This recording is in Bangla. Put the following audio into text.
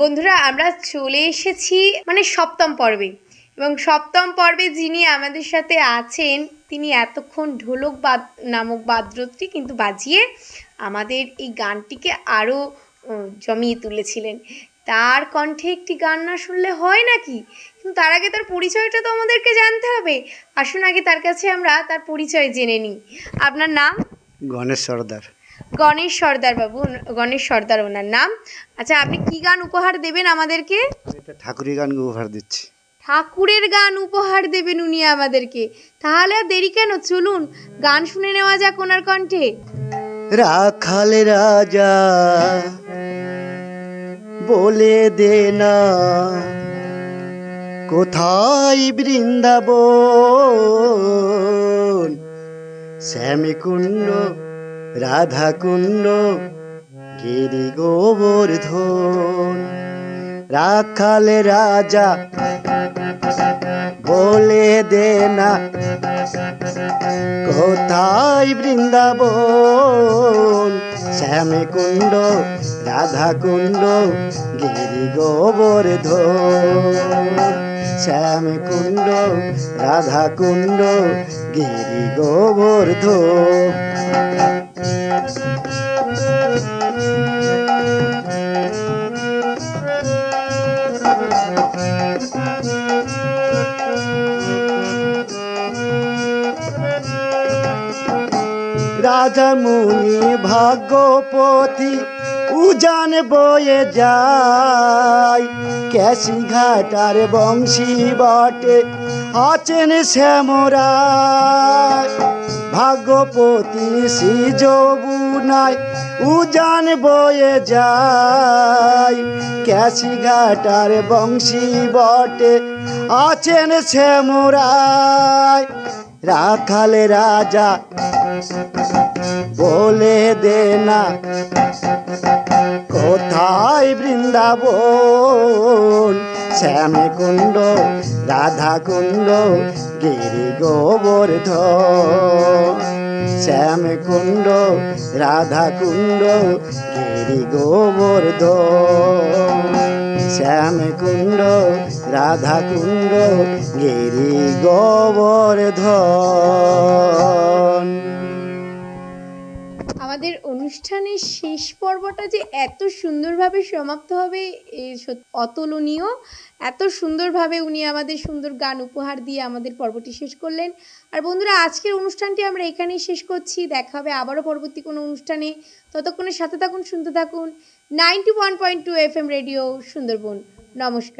বন্ধুরা, আমরা চলে এসেছি মানে সপ্তম পর্বে। এবং সপ্তম পর্বে যিনি আমাদের সাথে আছেন, তিনি এতক্ষণ ঢোলক বাদ, নামক বাদ্যটি কিন্তু বাজিয়ে আমাদের এই গানটিকে আরও জমিয়ে তুলেছিলেন। তার কণ্ঠে একটি গান না শুনলে হয় নাকি? কিন্তু তার আগে তার পরিচয়টা তো আমাদেরকে জানতে হবে। আসুন আগে তার কাছে আমরা তার পরিচয় জেনে নিই। আপনার নাম? গণেশ সর্দার। গণেশ সর্দার বাবু গণেশ সর্দার ওনার নাম। আচ্ছা আপনি কি গান উপহার দেবেন আমাদেরকে? এটা ঠাকুরি গান উপহার দিচ্ছি। ঠাকুরের গান উপহার দেবেন উনি আমাদেরকে। তাহলে আর দেরি কেন? চলুন গান শুনে নেওয়া যাক ওনার কণ্ঠে। রাখাল রাজা বলে দে না কোথায় বৃন্দাবন? শ্যামকুণ্ড রাধাকুণ্ড, গিরি গোবর্ধন। রাখাল রাজা, বলে দে না, কোথায় বৃন্দাবন? শ্যামকুণ্ড, রাধাকুণ্ড, গিরি গোবর্ধন। শ্যামকুণ্ড, রাধাকুণ্ড, গিরি গোবর্ধন। রাজামুনি ভাগ্যপতি উজান বয়ে যায়। ক্যাসি ঘাটার বংশী বটে আছেন শ্যামরায়। ভাগ্যপতি শ্রী যবুনায় উজান বয়ে যায়। ক্যাসি ঘাটার বংশী বটে, আছেন শ্যামরায় রাখাল রাজা বলে দে না, কোথায় বৃন্দাবন? শ্যামকুণ্ড, রাধাকুণ্ড, গিরি গোবর্ধন। শ্যামকুণ্ড রাধাকুণ্ড গিরি কুণ্ড রাধা কুণ্ড গিরি গোবর্ধন। আমাদের অনুষ্ঠানের শেষ পর্বটা যে এত সুন্দরভাবে সমাপ্ত হবে অতুলনীয়, এত সুন্দরভাবে উনি আমাদের সুন্দর গান উপহার দিয়ে আমাদের পর্বটি শেষ করলেন। আর বন্ধুরা, আজকের অনুষ্ঠানটি আমরা এখানেই শেষ করছি। দেখা হবে আবারও পরবর্তী কোনো অনুষ্ঠানে। ততক্ষণের সাথে থাকুন শুনতে থাকুন। Ninety one point two F M radio, Sundarban. নমস্কার।